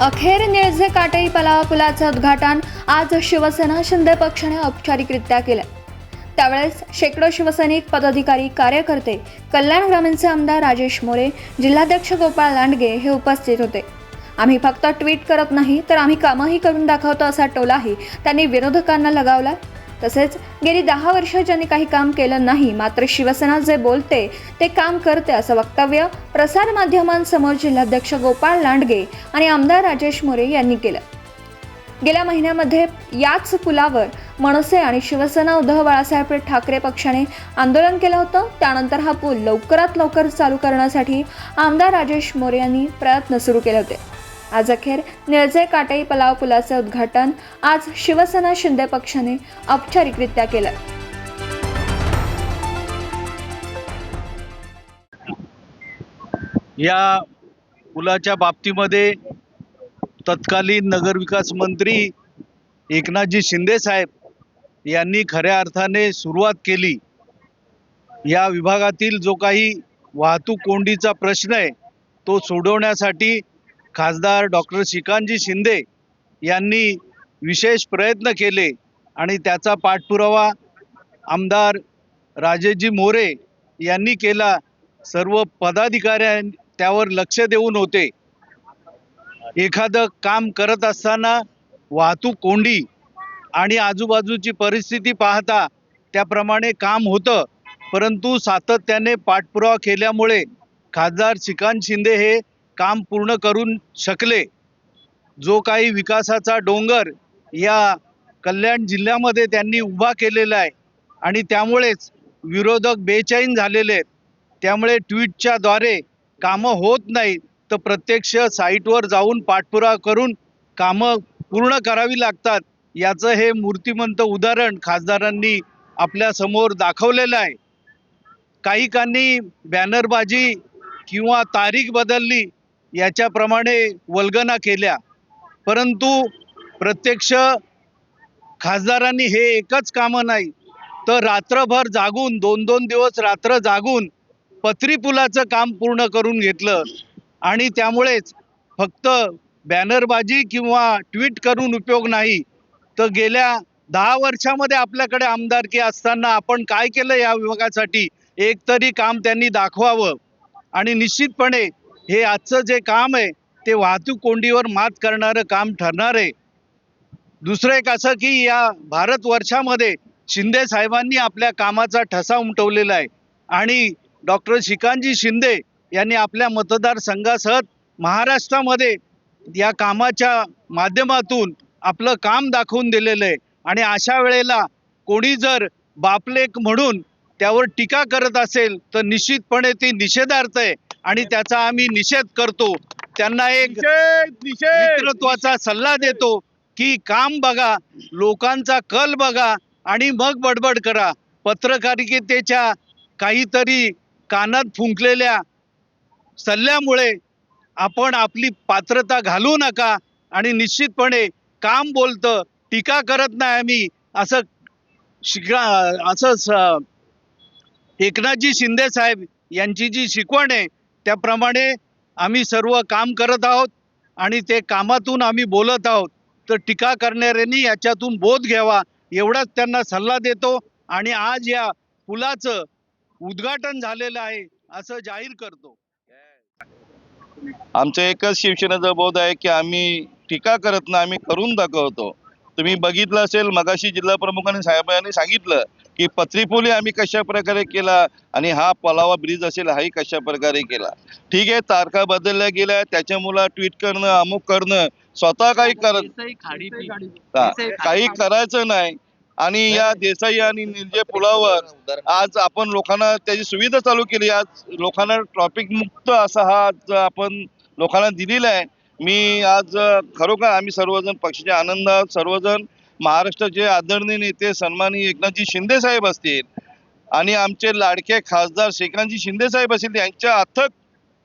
अखेर निळजे काटई पलावा पुलाचं उद्घाटन आज शिवसेना शिंदे पक्षाने औपचारिकरित्या केलं. त्यावेळेस शेकडो शिवसैनिक पदाधिकारी कार्यकर्ते कल्याण ग्रामीणचे आमदार राजेश मोरे जिल्हाध्यक्ष गोपाळ लांडगे हे उपस्थित होते. आम्ही फक्त ट्विट करत नाही तर आम्ही कामही करून दाखवतो असा टोलाही त्यांनी विरोधकांना लगावला. तसेच गेली दहा वर्ष ज्यांनी काही काम केलं नाही मात्र शिवसेना जे बोलते ते काम करते असं वक्तव्य प्रसारमाध्यमांसमोर जिल्हाध्यक्ष गोपाळ लांडगे आणि आमदार राजेश मोरे यांनी केलं. गेल्या महिन्यामध्ये याच पुलावर मनसे आणि शिवसेना उद्धव बाळासाहेब ठाकरे पक्षाने आंदोलन केलं होतं. त्यानंतर हा पूल लवकरात लवकर चालू करण्यासाठी आमदार राजेश मोरे यांनी प्रयत्न सुरू केले होते. आज अखेर निळजे काटई पलाव पुलाचे उद्घाटन आज शिवसेना शिंदे पक्षाने औपचारिकरित्या केलं. या पुलाच्या बाबतीमध्ये तत्कालीन नगरविकास मंत्री एकनाथजी शिंदे साहेब यांनी खऱ्या अर्थाने सुरुवात केली. या विभागातील जो काही वाहतूक कोंडीचा प्रश्न आहे तो सोडवण्यासाठी खासदार डॉक्टर श्रीकांतजी शिंदे यांनी विशेष प्रयत्न केले आणि त्याचा पाठपुरावा आमदार राजेशजी मोरे यांनी केला. सर्व पदाधिकाऱ्यां त्यावर लक्ष देऊन होते. एखादं काम करत असताना वाहतूक कोंडी आणि आजूबाजूची परिस्थिती पाहता त्याप्रमाणे काम होतं. परंतु सातत्याने पाठपुरावा केल्यामुळे खासदार श्रीकांत शिंदे हे काम पूर्ण करून शकले. जो काही विकासाचा डोंगर या कल्याण जिल्ह्यामध्ये त्यांनी उभा केलेला आहे आणि त्यामुळेच विरोधक बेचैन झालेले आहेत. त्यामुळे ट्विटच्या द्वारे कामं होत नाही तर प्रत्यक्ष साईटवर जाऊन पाठपुरावा करून कामं पूर्ण करावी लागतात याचं हे मूर्तिमंत उदाहरण खासदारांनी आपल्यासमोर दाखवलेलं आहे. काहीकांनी बॅनरबाजी किंवा तारीख बदलली याच्याप्रमाणे वल्गना केल्या. परंतु प्रत्यक्ष खासदारांनी हे एकच कामं नाही तर रात्रभर जागून दोन दोन दिवस रात्र जागून पत्री पुलाचं काम पूर्ण करून घेतलं. आणि त्यामुळेच फक्त बॅनरबाजी किंवा ट्विट करून उपयोग नाही तर गेल्या दहा वर्षामध्ये आपल्याकडे आमदारकी असताना आपण काय केलं या विभागासाठी? एक तरी काम त्यांनी दाखवावं. आणि निश्चितपणे हे आजचं जे काम आहे ते वाहतूक कोंडीवर मात करणारं काम ठरणार आहे. दुसरं एक असं की या भारतवर्षामध्ये शिंदे साहेबांनी आपल्या कामाचा ठसा उमटवलेला आहे. आणि डॉक्टर श्रीकांतजी शिंदे यांनी आपल्या मतदारसंघासह महाराष्ट्रामध्ये या कामाच्या माध्यमातून आपलं काम दाखवून दिलेलं आहे. आणि अशा वेळेला कोणी जर बापलेक म्हणून त्यावर टीका करत असेल तर निश्चितपणे ती निषेधार्थ आहे. आणि त्याचा आम्ही निषेध करतो. त्यांना एक नेतृत्वाचा सल्ला देतो की काम बघा लोकांचा कल बघा आणि मग बडबड करा. पत्रकारितेच्या काहीतरी कानात फुंकलेल्या सल्ल्यामुळे आपण आपली पात्रता घालू नका आणि निश्चितपणे काम बोलतं टीका करत नाही आम्ही असं शिका असं एकनाथजी शिंदे साहेब यांची जी शिकवण आहे त्याप्रमाणे आम्ही सर्व काम करत आहोत आणि ते कामातून आम्ही बोलत आहोत. तर टीका करणाऱ्यांनी याच्यातून बोध घ्यावा एवढाच त्यांना सल्ला देतो आणि आज या पुलाचं उद्घाटन झालेलं आहे असं जाहीर करतो. आमचं एकच शिवसेनेचा बोध आहे की आम्ही टीका करत नाही आम्ही करून दाखवतो. तुम्ही बघितलं असेल मगाशी जिल्हा प्रमुखांनी साहेबांनी सांगितलं की पत्रीपुली आम्ही कशा प्रकारे केला आणि हा पलावा ब्रिज असेल हाही कशा प्रकारे केला. ठीक आहे तारखा बदलल्या गेल्या त्याच्यामुळं ट्विट करणं अमुक करणं स्वतः काही करत काही करायचं नाही. आणि या देसाई आणि निर्जय पुलावर आज आपण लोकांना त्याची सुविधा चालू केली. आज लोकांना ट्रॉफिक मुक्त असा हा आज आपण लोकांना दिलेला आहे. मी आज खरोखर आम्ही सर्वजण पक्षाचे आनंद आहोत. सर्वजण महाराष्ट्राचे आदरणीय नेते सन्माननीय एकनाथजी शिंदे साहेब असतील आणि आमचे लाडके खासदार श्रीकांतजी शिंदे साहेब असतील यांच्या अथक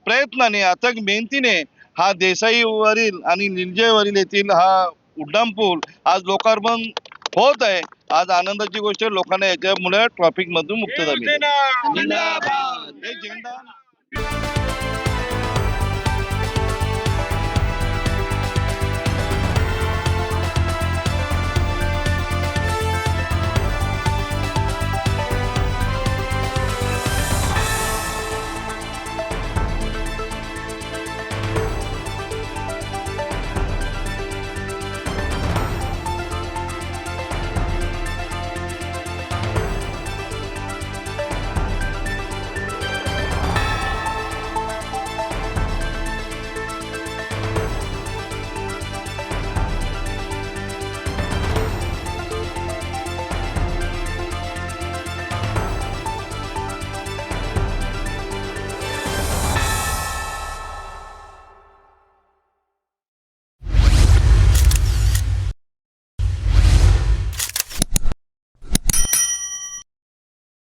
प्रयत्नाने अथक मेहनतीने हा देसाईवरील आणि निर्जयवरील येथील हा उड्डाणपूल आज लोकार्पण होत आहे. आज आनंदाची गोष्ट लोकांना याच्यामुळे ट्रॉफिक मधून मुक्त झाली